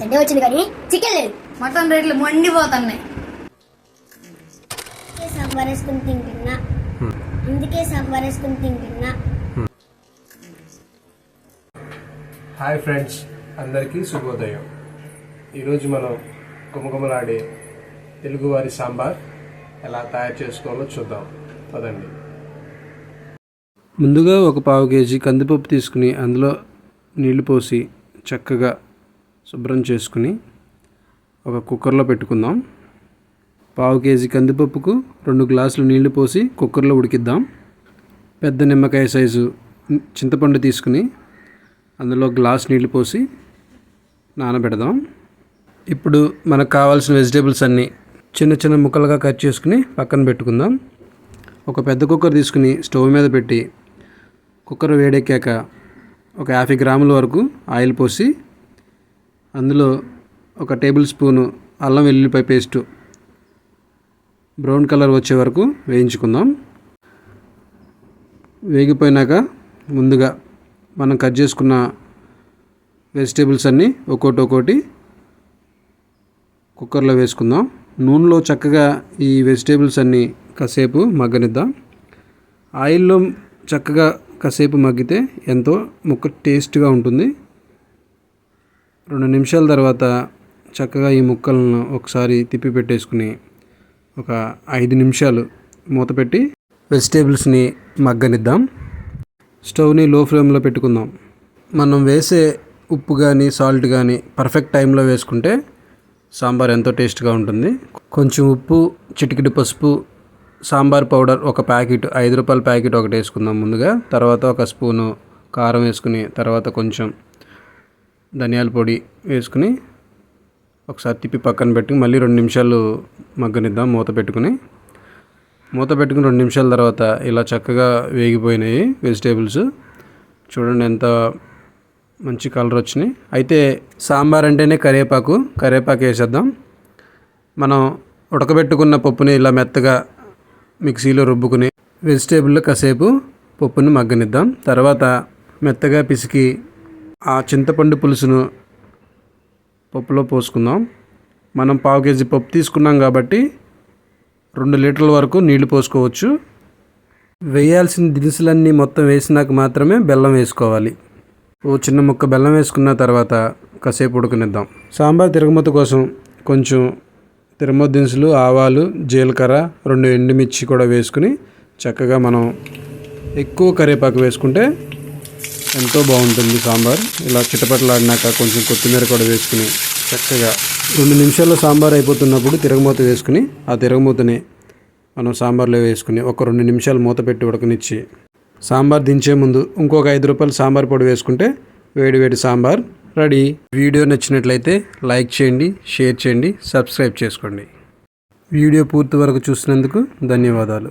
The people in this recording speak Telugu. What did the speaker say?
సండే వచ్చింది కానీ చికెన్ లేదు. మటన్ రేట్లు మండిపోతున్నాయి. సాంబార్ వేసుకుని తింటున్నా. అందుకే సాంబార్ వేసుకుని తింటున్నా. హాయ్ ఫ్రెండ్స్ అందరికీ శుభోదయం. ఈరోజు మనం గుమగుమలాడే తెలుగువారి సాంబార్ ఎలా తయారు చేసుకోవాలో చూద్దాం. పదండి. ముందుగా ఒక పావు కేజీ కందిపప్పు తీసుకుని అందులో నీళ్ళు పోసి చక్కగా శుభ్రం చేసుకుని ఒక కుక్కర్లో పెట్టుకుందాం. పావు కేజీ కందిపప్పుకు రెండు గ్లాసులు నీళ్ళు పోసి కుక్కర్లో ఉడికిద్దాం. పెద్ద నిమ్మకాయ సైజు చింతపండు తీసుకుని అందులో గ్లాస్ నీళ్ళు పోసి నానబెడదాం. ఇప్పుడు మనకు కావాల్సిన వెజిటేబుల్స్ అన్నీ చిన్న చిన్న ముక్కలుగా కట్ చేసుకుని పక్కన పెట్టుకుందాం. ఒక పెద్ద కుక్కర్ తీసుకుని స్టవ్ మీద పెట్టి కుక్కర్ వేడెక్కాక ఒక యాభై గ్రాముల వరకు ఆయిల్ పోసి అందులో ఒక టేబుల్ స్పూను అల్లం వెల్లుల్లిపాయ పేస్టు బ్రౌన్ కలర్ వచ్చే వరకు వేయించుకుందాం. వేగిపోయినాక ముందుగా మనం కట్ చేసుకున్న వెజిటేబుల్స్ అన్నీ ఒక్కోటి ఒక్కోటి కుక్కర్లో వేసుకుందాం. నూనెలో చక్కగా ఈ వెజిటేబుల్స్ అన్నీ కాసేపు మగ్గనిద్దాం. ఆయిల్లో చక్కగా కాసేపు మగ్గితే ఎంతో ముక్క టేస్ట్గా ఉంటుంది. రెండు నిమిషాల తర్వాత చక్కగా ఈ ముక్కలను ఒకసారి తిప్పి పెట్టేసుకుని ఒక ఐదు నిమిషాలు మూత పెట్టి వెజిటేబుల్స్ని మగ్గనిద్దాం. స్టవ్ని లో ఫ్లేమ్లో పెట్టుకుందాం. మనం వేసే ఉప్పు కానీ సాల్ట్ కానీ పర్ఫెక్ట్ టైంలో వేసుకుంటే సాంబార్ ఎంతో టేస్ట్గా ఉంటుంది. కొంచెం ఉప్పు చిటికిటి పసుపు సాంబార్ పౌడర్ ఒక ప్యాకెట్ ఐదు రూపాయల ప్యాకెట్ ఒకటి వేసుకుందాం ముందుగా. తర్వాత ఒక స్పూను కారం వేసుకుని తర్వాత కొంచెం ధనియాల పొడి వేసుకుని ఒకసారి తిప్పి పక్కన పెట్టి మళ్ళీ రెండు నిమిషాలు మగ్గనిద్దాం మూత పెట్టుకుని. మూత పెట్టుకుని రెండు నిమిషాల తర్వాత ఇలా చక్కగా వేగిపోయినాయి వెజిటేబుల్స్. చూడండి ఎంత మంచి కలర్ వచ్చినాయి. అయితే సాంబార్ అంటేనే కరివేపాకు. కరివేపాకు వేసేద్దాం. మనం ఉడకబెట్టుకున్న పప్పుని ఇలా మెత్తగా మిక్సీలో రుబ్బుకుని వెజిటేబుల్లో కాసేపు పప్పుని మగ్గనిద్దాం. తర్వాత మెత్తగా పిసికి ఆ చింతపండు పులుసును పప్పులో పోసుకుందాం. మనం పావు కేజీ పప్పు తీసుకున్నాం కాబట్టి రెండు లీటర్ల వరకు నీళ్ళు పోసుకోవచ్చు. వేయాల్సిన దినుసులన్నీ మొత్తం వేసినాక మాత్రమే బెల్లం వేసుకోవాలి. ఓ చిన్న ముక్క బెల్లం వేసుకున్న తర్వాత కాసేపు ఉడకనిద్దాం. సాంబార్ తిరగమత కోసం కొంచెం తిరుమత దినుసులు ఆవాలు జీలకర్ర రెండు ఎండుమిర్చి కూడా వేసుకుని చక్కగా మనం ఎక్కువ కరివేపాకు వేసుకుంటే ఎంతో బాగుంటుంది సాంబార్. ఇలా చిటపటలాడినాక కొంచెం కొత్తిమీర కూడా వేసుకుని చక్కగా రెండు నిమిషాల్లో సాంబార్ అయిపోతున్నప్పుడు తిరగమూత వేసుకుని ఆ తిరగమూతని మనం సాంబార్లో వేసుకుని ఒక రెండు నిమిషాలు మూత పెట్టి ఉడకనిచ్చి సాంబార్ దించే ముందు ఇంకొక ఐదు రూపాయలు సాంబార్ పొడి వేసుకుంటే వేడి వేడి సాంబార్ రెడీ. వీడియో నచ్చినట్లయితే లైక్ చేయండి షేర్ చేయండి సబ్స్క్రైబ్ చేసుకోండి. వీడియో పూర్తి వరకు చూసినందుకు ధన్యవాదాలు.